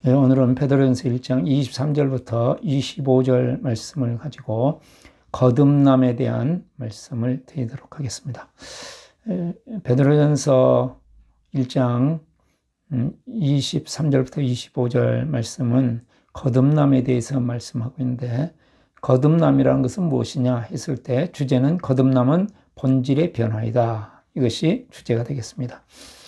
네, 오늘은 베드로전서 1장 23절부터 25절 말씀을 가지고 거듭남에 대한 말씀을 드리도록 하겠습니다. 에, 베드로전서 1장 23절부터 음, 25절 말씀은 거듭남에 대해서 말씀하고 있는데 거듭남이라는 것은 무엇이냐 했을 때 주제는 거듭남은 본질의 변화이다. 이것이 주제가 되겠습니다.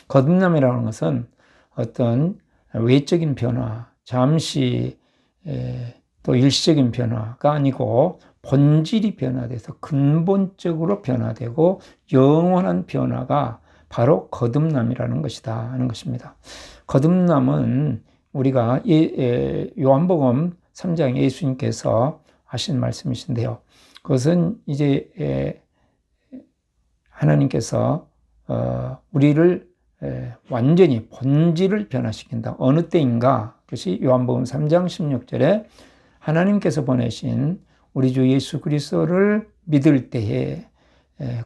거듭남이라는 것은 어떤 외적인 변화, 잠시 또 일시적인 변화가 아니고 본질이 변화돼서 근본적으로 변화되고 영원한 변화가 바로 거듭남이라는 것이다 하는 것입니다. 거듭남은 우리가 요한복음 3장 예수님께서 하신 말씀이신데요. 그것은 이제 하나님께서 어, 우리를 완전히 본질을 변화시킨다. 어느 때인가? 그것이 요한복음 3장 16절에 하나님께서 보내신 우리 주 예수 그리스도를 믿을 때에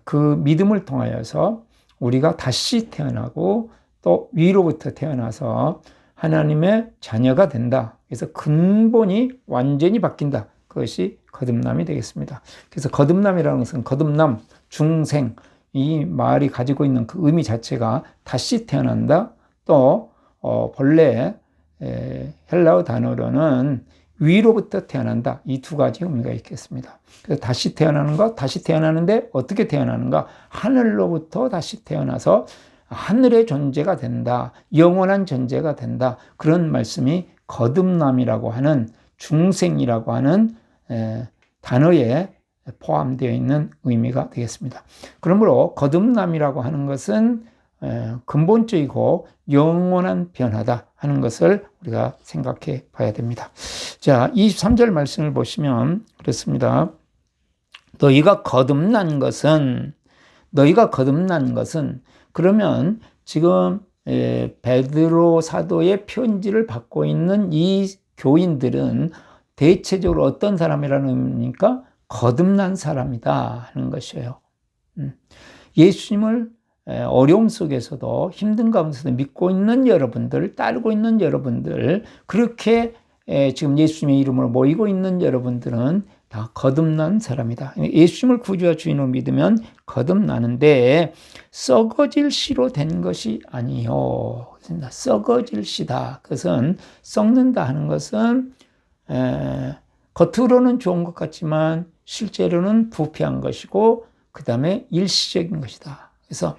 그 믿음을 통하여서 우리가 다시 태어나고 또 위로부터 태어나서 하나님의 자녀가 된다. 그래서 근본이 완전히 바뀐다. 그것이 거듭남이 되겠습니다. 그래서 거듭남이라는 것은 거듭남, 중생, 이 말이 가지고 있는 그 의미 자체가 다시 태어난다. 또 어, 본래 에, 헬라어 단어로는 위로부터 태어난다. 이 두 가지 의미가 있겠습니다. 그래서 다시 태어나는 것, 다시 태어나는데 어떻게 태어나는가? 하늘로부터 다시 태어나서 하늘의 존재가 된다. 영원한 존재가 된다. 그런 말씀이 거듭남이라고 하는 중생이라고 하는 에, 단어에 포함되어 있는 의미가 되겠습니다. 그러므로 거듭남이라고 하는 것은 근본적이고 영원한 변화다 하는 것을 우리가 생각해 봐야 됩니다. 자, 23절 말씀을 보시면 그렇습니다. 너희가 거듭난 것은 너희가 거듭난 것은 그러면 지금 베드로 사도의 편지를 받고 있는 이 교인들은 대체적으로 어떤 사람이라는 의미입니까? 거듭난 사람이다 하는 것이에요. 음. 예수님을 어려움 속에서도 힘든 가운데서도 믿고 있는 여러분들, 따르고 있는 여러분들, 그렇게 지금 예수님의 이름으로 모이고 있는 여러분들은 다 거듭난 사람이다. 예수님을 구주와 주인으로 믿으면 거듭나는데 썩어질 씨로 된 것이 아니요. 썩어질 씨다. 그것은 썩는다 하는 것은 겉으로는 좋은 것 같지만 실제로는 부패한 것이고 그 다음에 일시적인 것이다. 그래서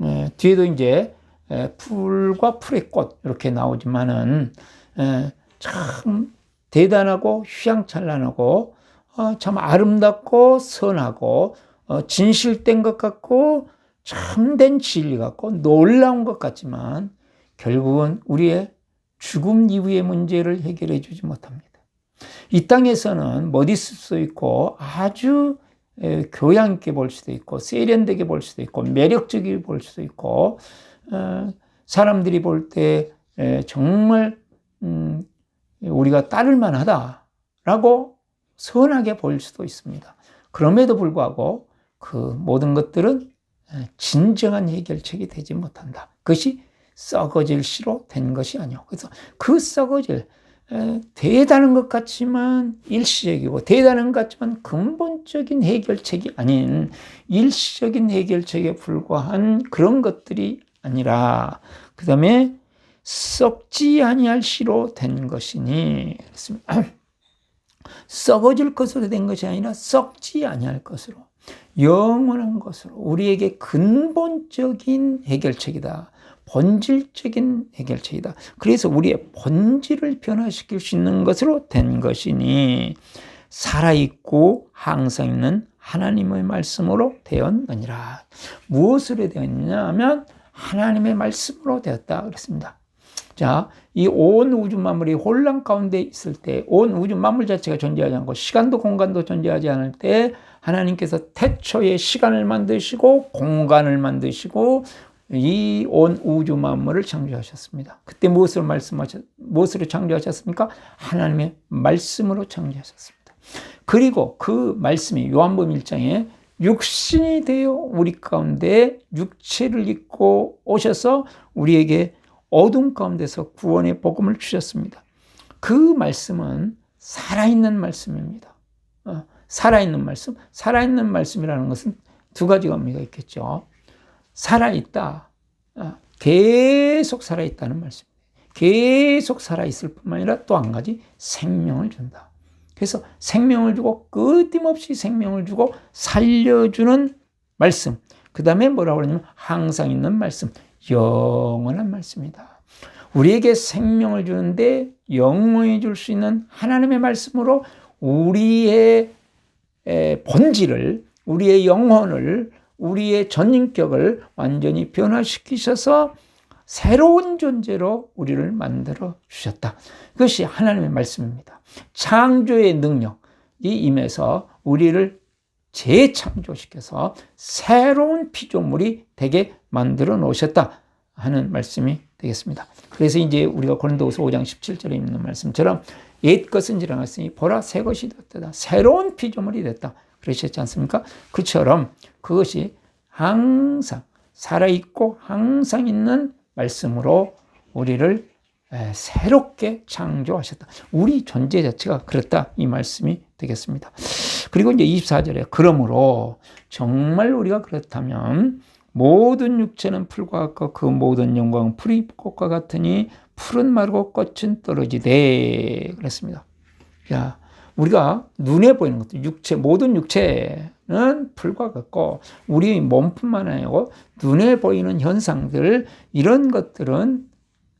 에, 뒤에도 이제 에, 풀과 풀의 꽃 이렇게 나오지만은 에, 참 대단하고 휘황찬란하고 어, 참 아름답고 선하고 어, 진실된 것 같고 참된 진리 같고 놀라운 것 같지만 결국은 우리의 죽음 이후의 문제를 해결해 주지 못합니다. 이 땅에서는 멋있을 수 있고 아주 교양 있게 볼 수도 있고 세련되게 볼 수도 있고 매력적이게 볼 수도 있고 어, 사람들이 볼 때 정말 음, 우리가 따를 만하다라고 선하게 보일 수도 있습니다. 그럼에도 불구하고 그 모든 것들은 진정한 해결책이 되지 못한다. 그것이 썩어질 시로 된 것이 아니오. 그래서 그 썩어질 대단한 것 같지만 일시적이고 대단한 것 같지만 근본적인 해결책이 아닌 일시적인 해결책에 불과한 그런 것들이 아니라 그 다음에 썩지 아니할 시로 된 것이니 그렇습니다. 썩어질 것으로 된 것이 아니라 썩지 아니할 것으로 영원한 것으로 우리에게 근본적인 해결책이다. 본질적인 해결책이다. 그래서 우리의 본질을 변화시킬 수 있는 것으로 된 것이니 살아있고 항상 있는 하나님의 말씀으로 되었느니라. 무엇으로 되었느냐 하면 하나님의 말씀으로 되었다 그랬습니다. 자, 이 온 우주 만물이 혼란 가운데 있을 때, 온 우주 만물 자체가 존재하지 않고 시간도 공간도 존재하지 않을 때 하나님께서 태초에 시간을 만드시고 공간을 만드시고 이 온 우주 만물을 창조하셨습니다. 그때 무엇을 말씀하셨, 무엇으로 창조하셨습니까? 하나님의 말씀으로 창조하셨습니다. 그리고 그 말씀이 요한복음 1장에 육신이 되어 우리 가운데 육체를 입고 오셔서 우리에게 어둠 가운데서 구원의 복음을 주셨습니다. 그 말씀은 살아있는 말씀입니다. 어, 살아있는 말씀. 살아있는 말씀이라는 것은 두 가지가 의미가 있겠죠. 살아있다. 어, 계속 살아있다는 말씀입니다. 계속 살아있을 뿐만 아니라 또 한 가지 생명을 준다. 그래서 생명을 주고 끊임없이 생명을 주고 살려주는 말씀. 그 다음에 뭐라고 그러냐면 항상 있는 말씀. 영원한 말씀이다. 우리에게 생명을 주는데 영원히 줄 수 있는 하나님의 말씀으로 우리의 본질을, 우리의 영혼을, 우리의 전인격을 완전히 변화시키셔서 새로운 존재로 우리를 만들어 주셨다. 그것이 하나님의 말씀입니다. 창조의 능력이 임해서 우리를 재창조시켜서 새로운 피조물이 되게 만들어 놓으셨다 하는 말씀이 되겠습니다. 그래서 이제 우리가 고린도후서 5장 17절에 있는 말씀처럼 옛 것은 지나갔으니 보라 새 것이 됐다. 새로운 피조물이 됐다. 그러셨지 않습니까? 그처럼 그것이 항상 살아있고 항상 있는 말씀으로 우리를 새롭게 창조하셨다. 우리 존재 자체가 그렇다. 이 말씀이 되겠습니다. 그리고 이제 24절에 그러므로 정말 우리가 그렇다면 모든 육체는 풀과 같고 그 모든 영광은 풀이 꽃과 같으니 풀은 마르고 꽃은 떨어지되 그랬습니다. 야, 우리가 눈에 보이는 것들, 육체, 모든 육체는 풀과 같고, 우리 몸뿐만 아니고, 눈에 보이는 현상들, 이런 것들은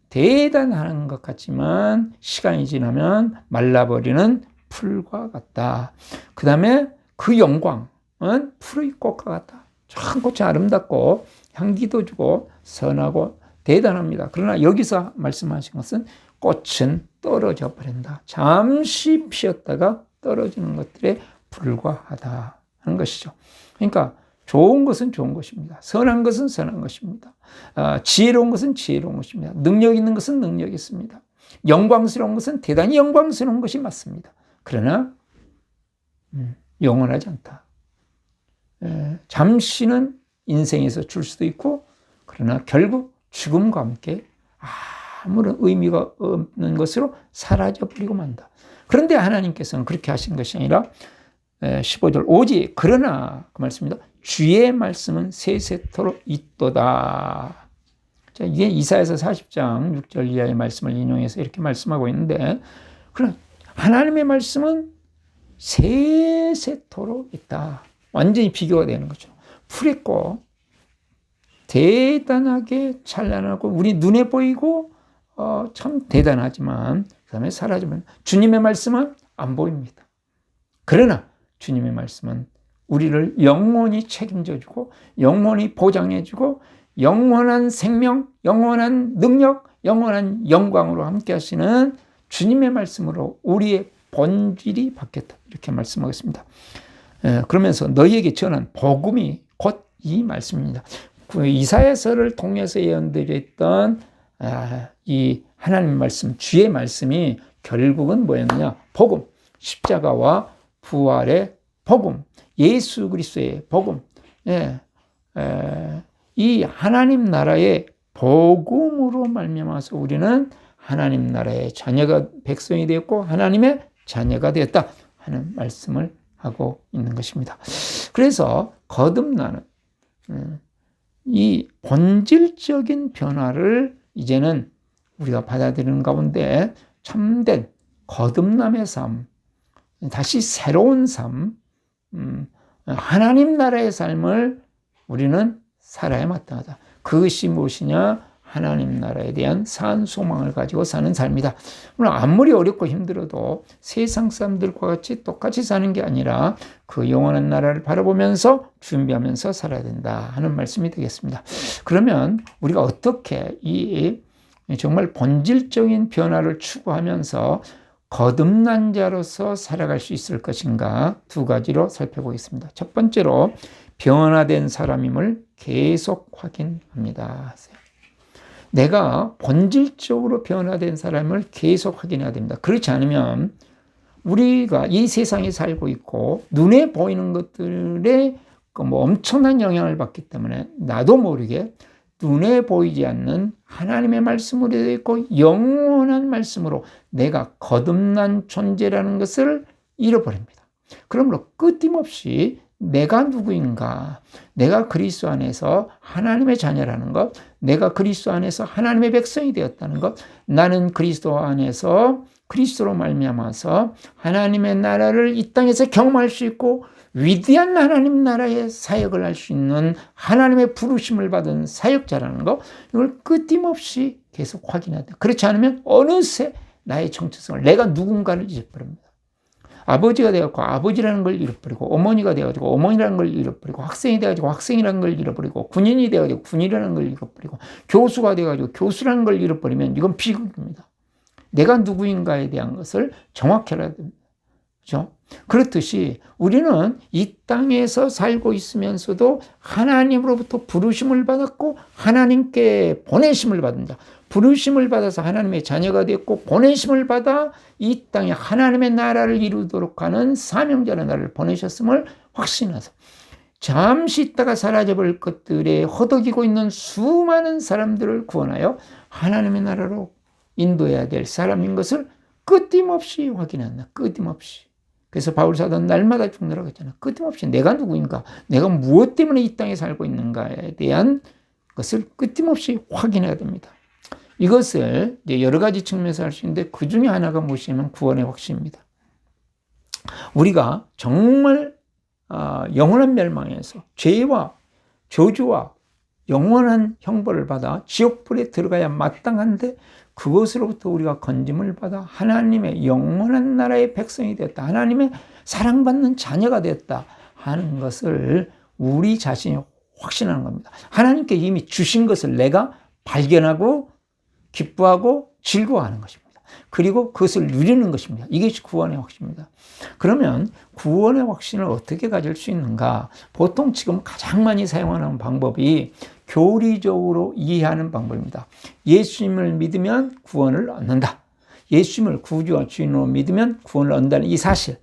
대단한 것 같지만, 시간이 지나면 말라버리는 풀과 같다. 그 다음에 그 영광은 풀의 꽃과 같다. 참 꽃이 아름답고, 향기도 주고, 선하고, 대단합니다. 그러나 여기서 말씀하신 것은 꽃은 떨어져 버린다. 잠시 피었다가 떨어지는 것들에 불과하다 하는 것이죠. 그러니까 좋은 것은 좋은 것입니다. 선한 것은 선한 것입니다. 아, 지혜로운 것은 지혜로운 것입니다. 능력 있는 것은 능력 있습니다. 영광스러운 것은 대단히 영광스러운 것이 맞습니다. 그러나 음, 영원하지 않다. 에, 잠시는 인생에서 줄 수도 있고 그러나 결국 죽음과 함께 아 무런 의미가 없는 것으로 사라져 버리고 만다. 그런데 하나님께서는 그렇게 하신 것이 아니라 15절 오직 그러나 그 말씀입니다. 주의 말씀은 세세토록 있도다. 자, 이게 이사에서 40장 6절 이하의 말씀을 인용해서 이렇게 말씀하고 있는데 그럼 하나님의 말씀은 세세토록 있다. 완전히 비교가 되는 거죠. 풀있고 대단하게 찬란하고 우리 눈에 보이고 어, 참 대단하지만 그 다음에 사라지면 주님의 말씀은 안 보입니다. 그러나 주님의 말씀은 우리를 영원히 책임져주고 영원히 보장해주고 영원한 생명, 영원한 능력, 영원한 영광으로 함께 하시는 주님의 말씀으로 우리의 본질이 바뀌었다. 이렇게 말씀하겠습니다. 예, 그러면서 너희에게 전한 복음이 곧 이 말씀입니다. 그 이사야서를 통해서 예언드렸던 아, 이 하나님 말씀, 주의 말씀이 결국은 뭐였느냐? 복음, 십자가와 부활의 복음, 예수 그리스도의 복음, 예, 에, 이 하나님 나라의 복음으로 말미암아서 우리는 하나님 나라의 자녀가 백성이 되었고 하나님의 자녀가 되었다 하는 말씀을 하고 있는 것입니다. 그래서 거듭나는 음, 이 본질적인 변화를 이제는 우리가 받아들이는 가운데 참된 거듭남의 삶, 다시 새로운 삶, 음, 하나님 나라의 삶을 우리는 살아야 마땅하다. 그것이 무엇이냐? 하나님 나라에 대한 산 소망을 가지고 사는 삶이다. 물론 아무리 어렵고 힘들어도 세상 사람들과 같이 똑같이 사는 게 아니라 그 영원한 나라를 바라보면서 준비하면서 살아야 된다 하는 말씀이 되겠습니다. 그러면 우리가 어떻게 이 정말 본질적인 변화를 추구하면서 거듭난 자로서 살아갈 수 있을 것인가 두 가지로 살펴보겠습니다. 첫 번째로 변화된 사람임을 계속 확인합니다. 내가 본질적으로 변화된 사람을 계속 확인해야 됩니다. 그렇지 않으면 우리가 이 세상에 살고 있고 눈에 보이는 것들에 그뭐 엄청난 영향을 받기 때문에 나도 모르게 눈에 보이지 않는 하나님의 말씀으로 되어 있고 영원한 말씀으로 내가 거듭난 존재라는 것을 잃어버립니다. 그러므로 끊임없이 내가 누구인가? 내가 그리스도 안에서 하나님의 자녀라는 것, 내가 그리스도 안에서 하나님의 백성이 되었다는 것, 나는 그리스도 안에서 그리스도로 말미암아서 하나님의 나라를 이 땅에서 경험할 수 있고 위대한 하나님 나라의 사역을 할 수 있는 하나님의 부르심을 받은 사역자라는 것, 이걸 끊임없이 계속 확인해야 돼. 그렇지 않으면 어느새 나의 정체성을 내가 누군가를 잊어버립니다. 아버지가 되어갖고 아버지라는 걸 잃어버리고 어머니가 되어가지고 어머니라는 걸 잃어버리고 학생이 되어가지고 학생이라는 걸 잃어버리고 군인이 되어가지고 군인이라는 걸 잃어버리고 교수가 되어가지고 교수라는 걸 잃어버리면 이건 비극입니다. 내가 누구인가에 대한 것을 정확히 알아야 됩니다. 그죠? 그렇듯이 우리는 이 땅에서 살고 있으면서도 하나님으로부터 부르심을 받았고 하나님께 보내심을 자. 부르심을 받아서 하나님의 자녀가 됐고 보내심을 받아 이 땅에 하나님의 나라를 이루도록 하는 사명자의 나라를 보내셨음을 확신하서 잠시 있다가 사라져버릴 것들에 허덕이고 있는 수많은 사람들을 구원하여 하나님의 나라로 인도해야 될 사람인 것을 끊임없이 확인한다. 끊임없이. 그래서 바울 사도는 날마다 죽느라고 했잖아. 끊임없이 내가 누구인가, 내가 무엇 때문에 이 땅에 살고 있는가에 대한 것을 끊임없이 확인해야 됩니다. 이것을 여러 가지 측면에서 할 수 있는데 그 중에 하나가 무엇이냐면 구원의 확신입니다. 우리가 정말 아, 영원한 멸망에서 죄와 저주와 영원한 형벌을 받아 지옥불에 들어가야 마땅한데 그것으로부터 우리가 건짐을 받아 하나님의 영원한 나라의 백성이 되었다. 하나님의 사랑받는 자녀가 되었다 하는 것을 우리 자신이 확신하는 겁니다. 하나님께 이미 주신 것을 내가 발견하고 기뻐하고 즐거워하는 것입니다. 그리고 그것을 누리는 것입니다. 이것이 구원의 확신입니다. 그러면 구원의 확신을 어떻게 가질 수 있는가? 보통 지금 가장 많이 사용하는 방법이 교리적으로 이해하는 방법입니다. 예수님을 믿으면 구원을 얻는다. 예수님을 구주와 주인으로 믿으면 구원을 얻는다는 이 사실.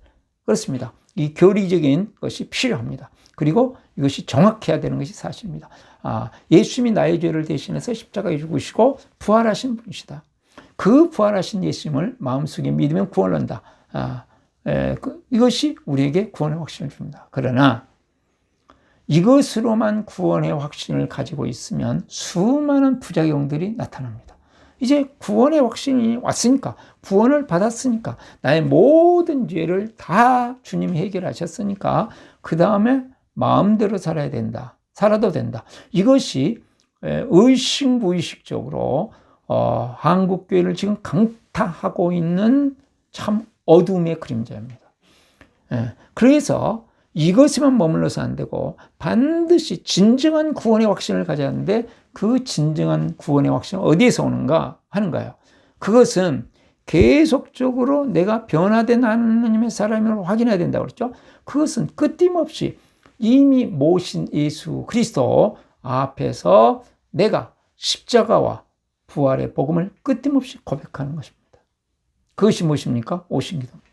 그렇습니다. 이 교리적인 것이 필요합니다. 그리고 이것이 정확해야 되는 것이 사실입니다. 아, 예수님이 나의 죄를 대신해서 십자가에 죽으시고 부활하신 분이시다. 그 부활하신 예수님을 마음속에 믿으면 구원을 얻는다. 아, 에, 그, 이것이 우리에게 구원의 확신을 줍니다. 그러나 이것으로만 구원의 확신을 가지고 있으면 수많은 부작용들이 나타납니다. 이제 구원의 확신이 왔으니까, 구원을 받았으니까, 나의 모든 죄를 다 주님이 해결하셨으니까, 그 다음에 마음대로 살아야 된다. 살아도 된다. 이것이 의식무의식적으로 어, 한국교회를 지금 강타하고 있는 참 어둠의 그림자입니다. 예, 그래서 이것에만 머물러서 안 되고 반드시 진정한 구원의 확신을 가져야 하는데 그 진정한 구원의 확신은 어디에서 오는가 하는가요? 그것은 계속적으로 내가 변화된 하나님의 사람을 확인해야 된다고 그랬죠. 그것은 끊임없이 이미 모신 예수 그리스도 앞에서 내가 십자가와 부활의 복음을 끊임없이 고백하는 것입니다. 그것이 무엇입니까? 오신 기도.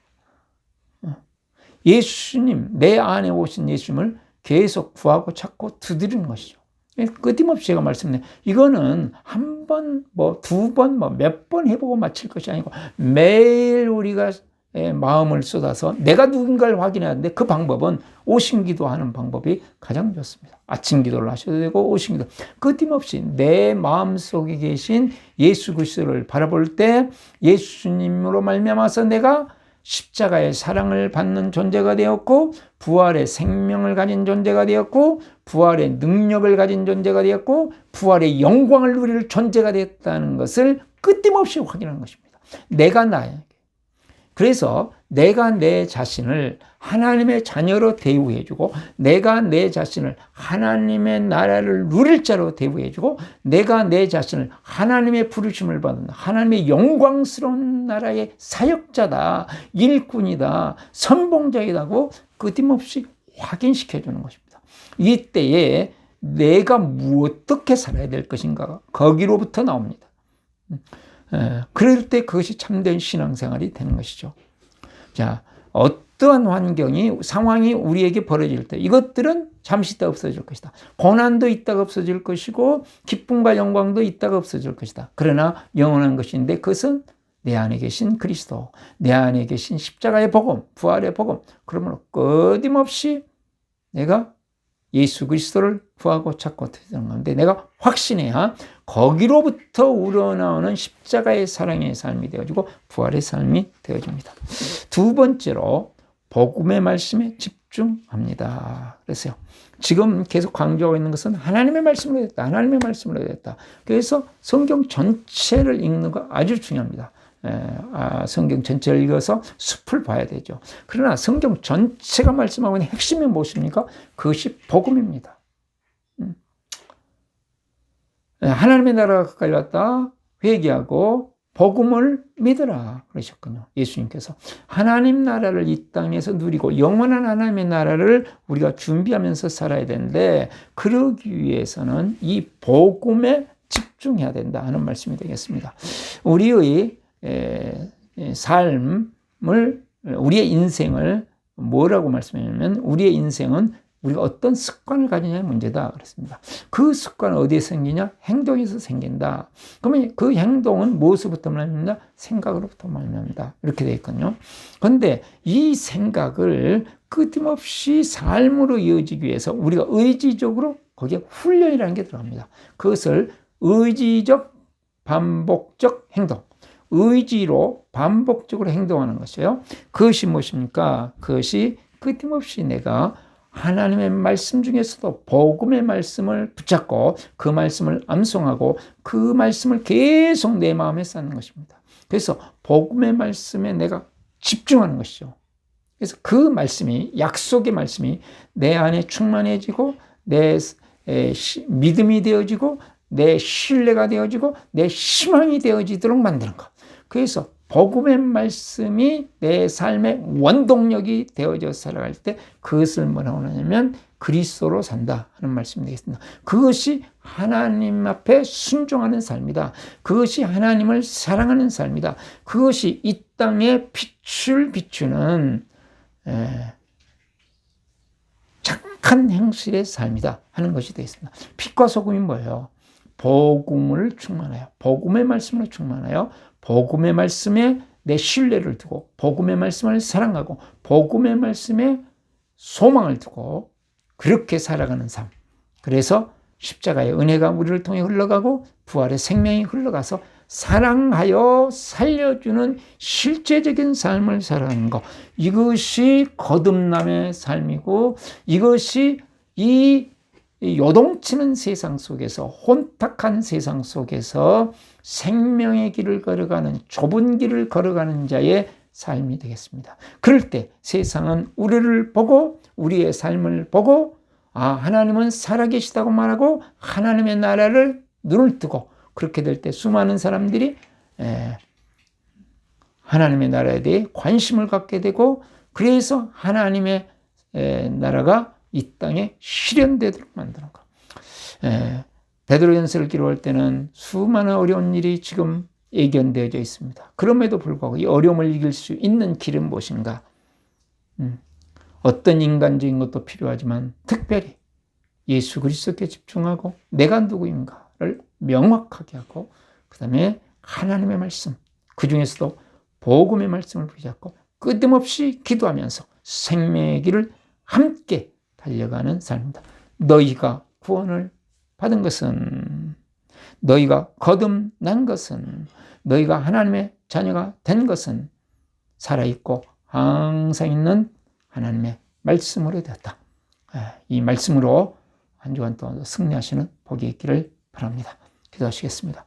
예수님, 내 안에 오신 예수님을 계속 구하고 찾고 두드리는 것이죠. 예, 끊임없이 제가 말씀드린 이거는 한 번, 뭐, 두 번, 뭐, 몇 번 해보고 마칠 것이 아니고 매일 우리가 예, 마음을 쏟아서 내가 누군가를 확인해야 하는데 그 방법은 오신 기도하는 방법이 가장 좋습니다. 아침 기도를 하셔도 되고 오신 기도. 끊임없이 내 마음 속에 계신 예수 그리스도를 바라볼 때 예수님으로 말미암아서 내가 십자가의 사랑을 받는 존재가 되었고 부활의 생명을 가진 존재가 되었고 부활의 능력을 가진 존재가 되었고 부활의 영광을 누릴 존재가 되었다는 것을 끊임없이 확인하는 것입니다. 내가 나에게 그래서 내가 내 자신을 하나님의 자녀로 대우해주고, 내가 내 자신을 하나님의 나라를 누릴 자로 대우해주고, 내가 내 자신을 하나님의 부르심을 받는 하나님의 영광스러운 나라의 사역자다, 일꾼이다, 선봉자이다고 끊임없이 확인시켜주는 것입니다. 이때에 내가 어떻게 살아야 될 것인가 거기로부터 나옵니다. 예, 그럴 때 그것이 참된 신앙생활이 되는 것이죠. 자, 어떠한 환경이, 상황이 우리에게 벌어질 때 이것들은 잠시 있다 없어질 것이다. 고난도 있다가 없어질 것이고 기쁨과 영광도 있다가 없어질 것이다. 그러나 영원한 것인데 그것은 내 안에 계신 그리스도, 내 안에 계신 십자가의 복음, 부활의 복음. 그러므로 끊임없이 내가 예수 그리스도를 구하고 찾고 되는 건데 내가 확신해야 거기로부터 우러나오는 십자가의 사랑의 삶이 되어지고 부활의 삶이 되어집니다. 두 번째로 복음의 말씀에 집중합니다. 그래서요. 지금 계속 강조하고 있는 것은 하나님의 말씀으로 됐다. 하나님의 말씀으로 됐다. 그래서 성경 전체를 읽는 거 아주 중요합니다. 아, 성경 전체를 읽어서 숲을 봐야 되죠. 그러나 성경 전체가 말씀하고 있는 핵심이 무엇입니까? 그것이 복음입니다. 음. 하나님의 나라가 가까이 왔다. 회개하고 복음을 믿으라 그러셨군요. 예수님께서 하나님 나라를 이 땅에서 누리고 영원한 하나님의 나라를 우리가 준비하면서 살아야 되는데 그러기 위해서는 이 복음에 집중해야 된다 하는 말씀이 되겠습니다. 우리의 삶을 우리의 인생을 뭐라고 말씀하냐면 우리의 인생은 우리가 어떤 습관을 가지냐의 문제다 그랬습니다. 그 습관은 어디에 생기냐? 행동에서 생긴다. 그러면 그 행동은 무엇으로부터 말합니다? 생각으로부터 말합니다. 이렇게 되어 있거든요. 그런데 이 생각을 끊임없이 삶으로 이어지기 위해서 우리가 의지적으로 거기에 훈련이라는 게 들어갑니다. 그것을 의지적 반복적 행동. 의지로 반복적으로 행동하는 것이에요. 그것이 무엇입니까? 그것이 끊임없이 내가 하나님의 말씀 중에서도 복음의 말씀을 붙잡고 그 말씀을 암송하고 그 말씀을 계속 내 마음에 쌓는 것입니다. 그래서 복음의 말씀에 내가 집중하는 것이죠. 그래서 그 말씀이 약속의 말씀이 내 안에 충만해지고 내 믿음이 되어지고 내 신뢰가 되어지고 내 희망이 되어지도록 만드는 것. 그래서 복음의 말씀이 내 삶의 원동력이 되어져 살아갈 때 그것을 뭐라고 하냐면 그리스도로 산다 하는 말씀이 되겠습니다. 그것이 하나님 앞에 순종하는 삶이다. 그것이 하나님을 사랑하는 삶이다. 그것이 이 땅에 빛을 비추는 에, 착한 행실의 삶이다 하는 것이 되겠습니다. 빛과 소금이 뭐예요? 복음을 충만하여 복음의 말씀으로 충만하여 복음의 말씀에 내 신뢰를 두고 복음의 말씀을 사랑하고 복음의 말씀에 소망을 두고 그렇게 살아가는 삶. 그래서 십자가의 은혜가 우리를 통해 흘러가고 부활의 생명이 흘러가서 사랑하여 살려주는 실제적인 삶을 살아가는 것. 이것이 거듭남의 삶이고 이것이 이 요동치는 세상 속에서 혼탁한 세상 속에서 생명의 길을 걸어가는 좁은 길을 걸어가는 자의 삶이 되겠습니다. 그럴 때 세상은 우리를 보고 우리의 삶을 보고 아 하나님은 살아계시다고 말하고 하나님의 나라를 눈을 뜨고 그렇게 될 때 수많은 사람들이 에, 하나님의 나라에 대해 관심을 갖게 되고 그래서 하나님의 에, 나라가 이 땅에 실현되도록 만드는 것. 에, 베드로전서를 기록할 때는 수많은 어려운 일이 지금 예견되어져 있습니다. 그럼에도 불구하고 이 어려움을 이길 수 있는 길은 무엇인가? 음, 어떤 인간적인 것도 필요하지만 특별히 예수 그리스도께 집중하고 내가 누구인가를 명확하게 하고 그 다음에 하나님의 말씀 그 중에서도 복음의 말씀을 붙잡고 끊임없이 기도하면서 생명의 길을 함께 달려가는 삶입니다. 너희가 구원을 받은 것은 너희가 거듭난 것은 너희가 하나님의 자녀가 된 것은 살아있고 항상 있는 하나님의 말씀으로 되었다. 아, 이 말씀으로 한 주간 동안 승리하시는 복이 있기를 바랍니다. 기도하시겠습니다.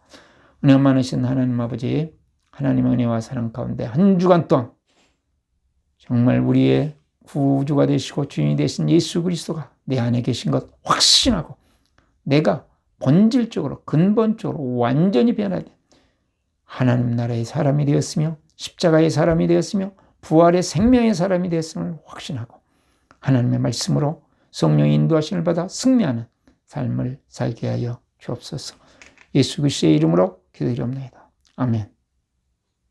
은혜 많으신 하나님 아버지, 하나님의 은혜와 사랑 가운데 한 주간 동안 정말 우리의 구주가 되시고 주인이 되신 예수 그리스도가 내 안에 계신 것 확신하고 내가 본질적으로 근본적으로 완전히 변화된 하나님 나라의 사람이 되었으며 십자가의 사람이 되었으며 부활의 생명의 사람이 되었음을 확신하고 하나님의 말씀으로 성령의 인도하심을 받아 승리하는 삶을 살게 하여 주옵소서. 예수 그리스도의 이름으로 기도드립니다. 아멘.